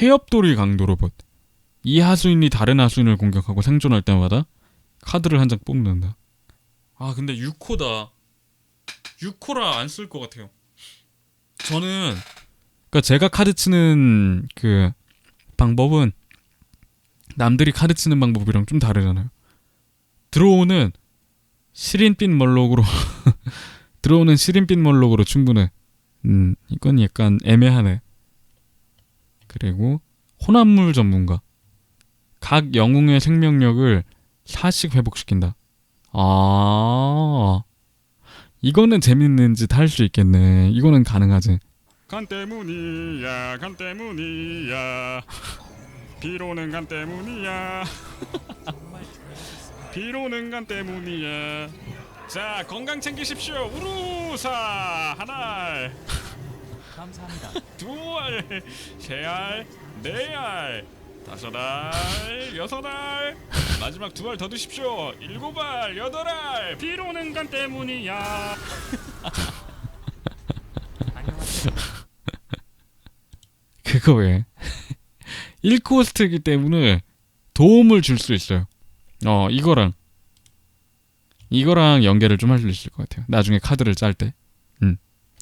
태엽돌이 강도 로봇. 이 하수인이 다른 하수인을 공격하고 생존할 때마다 카드를 한 장 뽑는다. 아 근데 6코다. 6코라 안 쓸 것 같아요. 저는 그러니까 제가 카드 치는 그 방법은 남들이 카드 치는 방법이랑 좀 다르잖아요. 드로우는 시린빛 멀록으로 들어오는 시린빛 멀록으로 충분해. 음, 이건 약간 애매하네. 그리고 혼합물 전문가. 각 영웅의 생명력을 4씩 회복시킨다. 아, 이거는 재밌는 짓 할 수 있겠네. 이거는 가능하지. 간 때문이야 간 때문이야 비로는 간 때문이야 비로는 간 때문이야 자 건강 챙기십시오 우루사 한알 감사합니다. 두알 세알 네알 다섯 알 여섯 알 마지막 두 알 더 드십시오 일곱 알 여덟 알 비로는 간 때문이야 안녕하세요. 그거 왜? 1코스트이기 때문에 도움을 줄 수 있어요. 어, 이거랑 이거랑 연계를 좀 할 수 있을 것 같아요. 나중에 카드를 짤 때.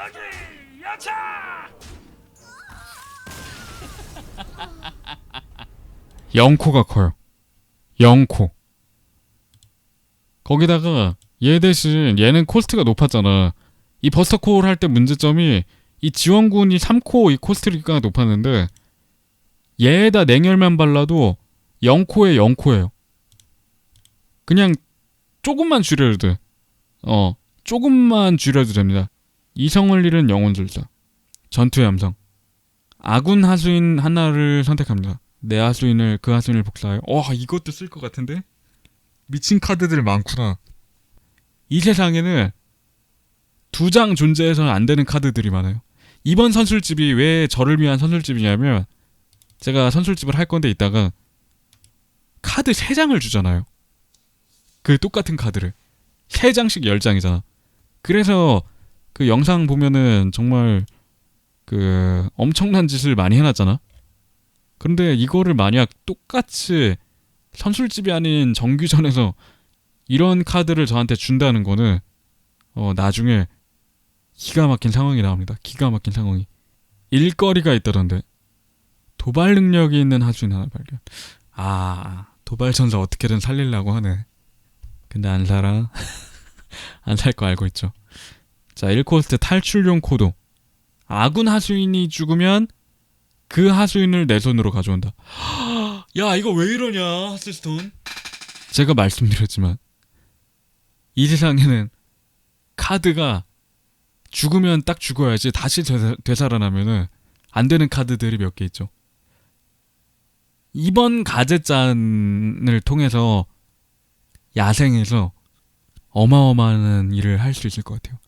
여기 야차 영코가 커요. 영코. 거기다가 얘 대신 얘는 코스트가 높았잖아. 이 버스터콜 할 때 문제점이 이 지원군이 3코 이 코스트가 높았는데 얘에다 냉혈만 발라도 0코에 0코예요. 그냥 조금만 줄여도 돼. 어, 조금만 줄여도 됩니다. 이성을 잃은 영혼술사. 전투의 함성. 아군 하수인 하나를 선택합니다. 내 하수인을 그 하수인을 복사해요. 와 이것도 쓸 것 같은데? 미친 카드들 많구나. 이 세상에는 두 장 존재해서는 안 되는 카드들이 많아요. 이번 선술집이 왜 저를 위한 선술집이냐면 제가 선술집을 할 건데 이따가 카드 세 장을 주잖아요. 그 똑같은 카드를 세 장씩 열 장이잖아. 그래서 그 영상 보면은 정말 그 엄청난 짓을 많이 해놨잖아. 그런데 이거를 만약 똑같이 선술집이 아닌 정규전에서 이런 카드를 저한테 준다는 거는 어 나중에 기가 막힌 상황이 나옵니다. 기가 막힌 상황이. 일거리가 있다던데. 도발 능력이 있는 하수인 하나 발견. 아, 도발 전사 어떻게든 살리려고 하네. 근데 안 살아. 안 살 거 알고 있죠. 자, 1코스트 탈출용 코도. 아군 하수인이 죽으면 그 하수인을 내 손으로 가져온다. 야, 이거 왜 이러냐, 하스스톤. 제가 말씀드렸지만 이 세상에는 카드가 죽으면 딱 죽어야지 다시 되사, 되살아나면은 안 되는 카드들이 몇 개 있죠. 이번 가제짠을 통해서 야생에서 어마어마한 일을 할 수 있을 것 같아요.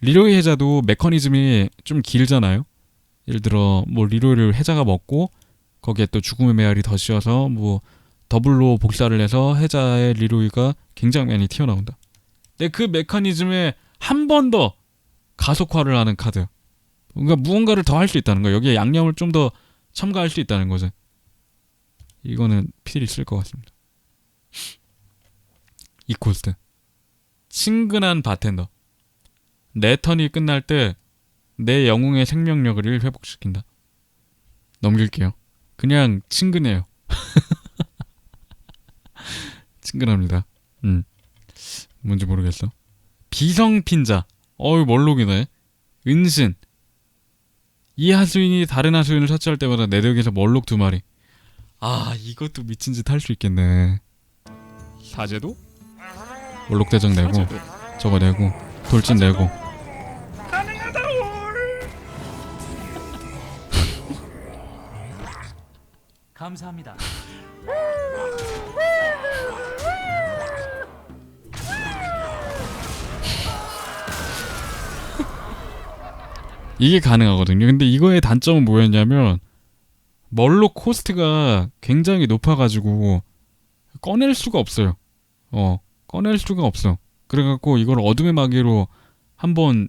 리로이 해자도 메커니즘이 좀 길잖아요. 예를 들어 뭐 리로이를 해자가 먹고 거기에 또 죽음의 메아리 더 씌워서 뭐 더블로 복사를 해서 해자의 리로이가 굉장히 많이 튀어나온다. 근데 그 메커니즘에 한 번 더 가속화를 하는 카드. 뭔가 무언가를 더 할 수 있다는 거. 여기에 양념을 좀 더 첨가할 수 있다는 거죠. 이거는 필히 쓸 것 같습니다. 이 코스트. 친근한 바텐더. 내 턴이 끝날 때 내 영웅의 생명력을 회복시킨다. 넘길게요. 그냥 친근해요. 친근합니다. 음. 뭔지 모르겠어. 비성핀자. 어유 멀록이네. 은신. 이 하수인이 다른 하수인을 처치할 때마다 내 덱에서 멀록 두 마리. 아, 이것도 미친 짓 할 수 있겠네. 사제도 멀록 대장 내고 사제도 저거 내고 돌진 내고 가능하 감사합니다. 이게 가능하거든요. 근데 이거의 단점은 뭐였냐면 멀로 코스트가 굉장히 높아가지고 꺼낼 수가 없어요. 어 꺼낼 수가 없어. 그래갖고 이걸 어둠의 마개로 한번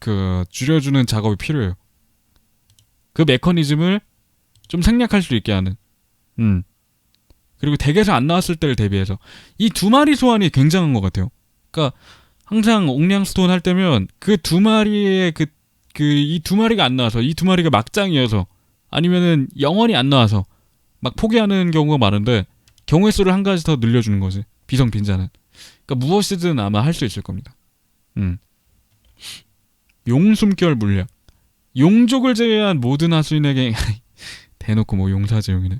그 줄여주는 작업이 필요해요. 그 메커니즘을 좀 생략할 수 있게 하는. 음. 그리고 덱에서 안 나왔을 때를 대비해서 이 두 마리 소환이 굉장한 것 같아요. 그러니까 항상 옥량 스톤 할 때면 그 두 마리의 그 그 이 두 마리가 안 나와서 이 두 마리가 막장이어서 아니면은 영원히 안 나와서 막 포기하는 경우가 많은데 경우의 수를 한 가지 더 늘려주는 거지 비성 빈자는 그러니까 무엇이든 아마 할 수 있을 겁니다. 음. 용숨결 물약 용족을 제외한 모든 하수인에게 대놓고 뭐 용사제용이네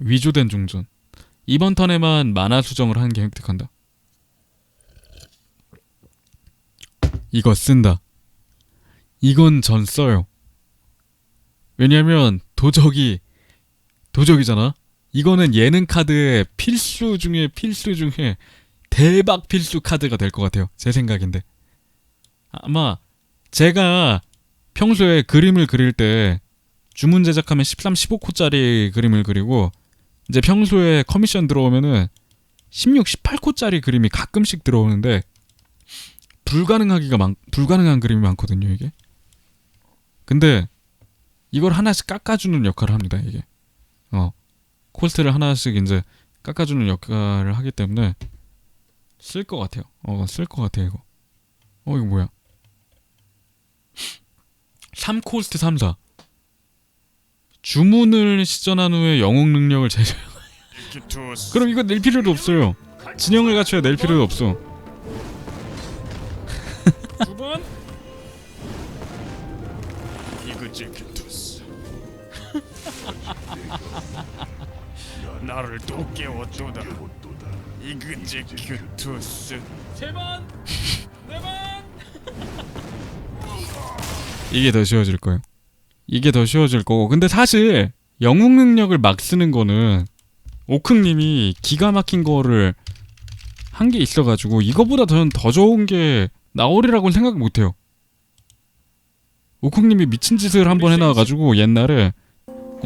위조된 중전 이번 턴에만 만화 수정을 하는 게 획득한다. 이거 쓴다. 이건 전 써요. 왜냐면 도적이 도적이잖아. 이거는 예능 카드의 필수 중에 필수 중에 대박 필수 카드가 될 것 같아요. 제 생각인데. 아마 제가 평소에 그림을 그릴 때 주문 제작하면 13, 15코짜리 그림을 그리고 이제 평소에 커미션 들어오면은 16, 18코짜리 그림이 가끔씩 들어오는데 불가능하기가 많 불가능한 그림이 많거든요, 이게. 근데 이걸 하나씩 깎아주는 역할을 합니다, 이게. 어. 코스트를 하나씩 이제 깎아주는 역할을 하기 때문에 쓸 것 같아요. 어, 쓸 것 같아요, 이거. 어, 이거 뭐야? 3코스트 3사. 주문을 시전한 후에 영웅 능력을. 이키투스 그럼 이거 낼 필요도 없어요. 진영을 갖춰야 낼 필요도 없어. 두 번 이그제키투스 나를 또 깨웠도다 이그제키투스 세 번 네 번 이게 더 쉬워질 거예요. 이게 더 쉬워질 거고. 근데 사실 영웅 능력을 막 쓰는 거는 오크님이 기가 막힌 거를 한 게 있어가지고 이거보다 저는 더 좋은 게 나오리라고는 생각 못해요. 오크님이 미친 짓을 한번 해놔가지고 옛날에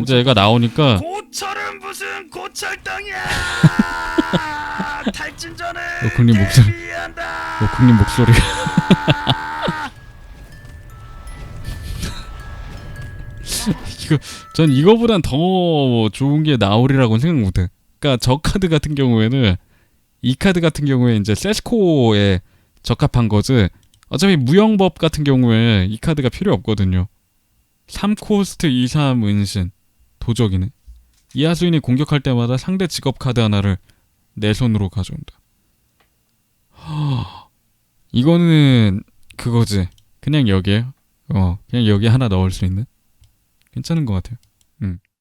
이제 얘가 나오니까 고철은 무슨 고철당이야 탈진 전에 오크님 목소리 오크님 목소리 이거 전 이거보단 더 좋은 게 나오리라고는 생각 못해. 그러니까 저 카드 같은 경우에는 이 카드 같은 경우에 이제 세스코에 적합한 거지. 어차피 무영법 같은 경우에 이 카드가 필요 없거든요. 3코스트 2, 3 은신 도적이네. 이하수인이 공격할 때마다 상대 직업 카드 하나를 내 손으로 가져온다. 허, 이거는 그거지. 그냥 여기에 어 그냥 여기 하나 넣을 수 있는 괜찮은 것 같아요.